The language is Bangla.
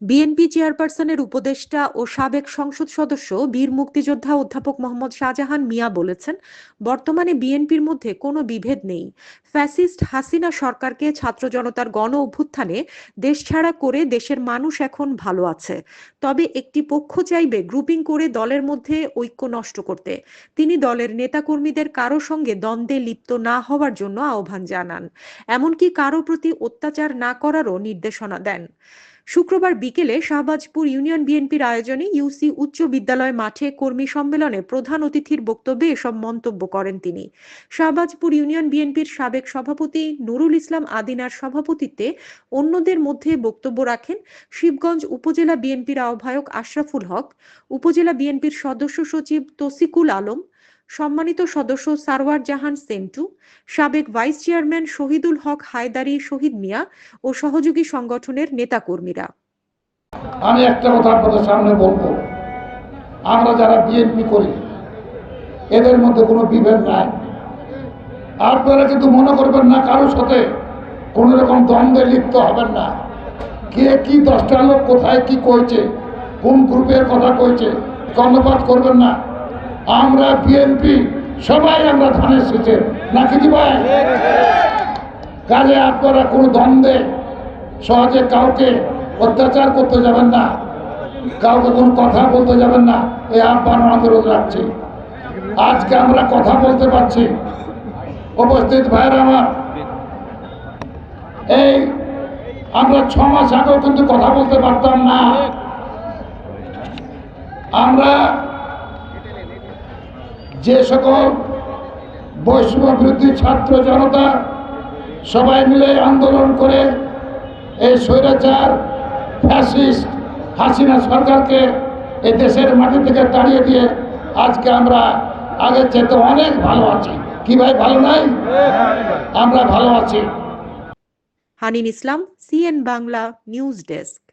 বিএনপি চেয়ারপারসনের উপদেষ্টা ও সাবেক সংসদ সদস্য, বীর মুক্তিযোদ্ধা অধ্যাপক মোহাম্মদ শাহজাহান মিয়া বলেছেন, বর্তমানে বিএনপির মধ্যে কোনো বিভেদ নেই। ফ্যাসিস্ট হাসিনা সরকারকে ছাত্র জনতার গণ অভ্যুত্থানে দেশছাড়া করে দেশের মানুষ এখন ভালো আছে। তবে একটি পক্ষ চাইবে গ্রুপিং করে দলের মধ্যে ঐক্য নষ্ট করতে। তিনি দলের নেতাকর্মীদের কারও সঙ্গে দ্বন্দ্বে লিপ্ত না হওয়ার জন্য আহ্বান জানান। এমনকি কারও প্রতি অত্যাচার না করারও নির্দেশনা দেন। শুক্রবার বিকেলে শাহবাজপুর ইউনিয়ন বিএনপির আয়োজনে ইউসি উচ্চ বিদ্যালয় মাঠে কর্মী সম্মেলনে প্রধান অতিথির বক্তব্যে এসব মন্তব্য করেন তিনি। শাহবাজপুর ইউনিয়ন বিএনপির সাবেক সভাপতি নুরুল ইসলাম আদিনার সভাপতিত্বে অন্যদের মধ্যে বক্তব্য রাখেন শিবগঞ্জ উপজেলা বিএনপির আহ্বায়ক আশরাফুল হক, উপজেলা বিএনপির সদস্য সচিব তসিকুল আলম সম্মানিত সদস্য সারওয়ার জাহান সেন্টু, সাবেক ভাইস চেয়ারম্যান শহীদুল হক হায়দারি, শহীদ মিয়া ও সহযোগী সংগঠনের নেতাকর্মীরা। আমি একটা কথা আপনাদের সামনে বলব। আমরা যারা বিএনপি করি, এদের মধ্যে কোনো বিভেদ নাই। আপনারা কিন্তু মনে করবেন না কারোর সাথে কোনো রকম দ্বন্দ্বে লিপ্ত হবেন না। কে কি দশটা লোক কোথায় কি কইছে, কোন গ্রুপের কথা কইছে, কর্ণপাত করবেন না। আমরা বিএনপি সবাই আমরা ধানের শেষে নাকি কি ভাই? কাজে আপনারা কোনো দ্বন্দ্বে সহজে কাউকে অত্যাচার করতে যাবেন না, কাউকে কোনো কথা বলতে যাবেন না, এই আহ্বান অনুরোধ রাখছি। আজকে আমরা কথা বলতে পারছি। উপস্থিত ভাইয়ের আমার, এই আমরা ছ মাস আগেও কিন্তু কথা বলতে পারতাম না। আমরা যে সকল বৈষম্য বিরোধী ছাত্র জনতা সবাই মিলে আন্দোলন করে এই স্বৈরাচার ফ্যাসিস্ট হাসিনা সরকারকে এই দেশের মাটি থেকে তাড়িয়ে দিয়ে আজকে আমরা আগের চেয়ে অনেক ভালো আছি। কি ভাই, ভালো নাই? আমরা ভালো আছি। Hanin Islam, CN Bangla news desk.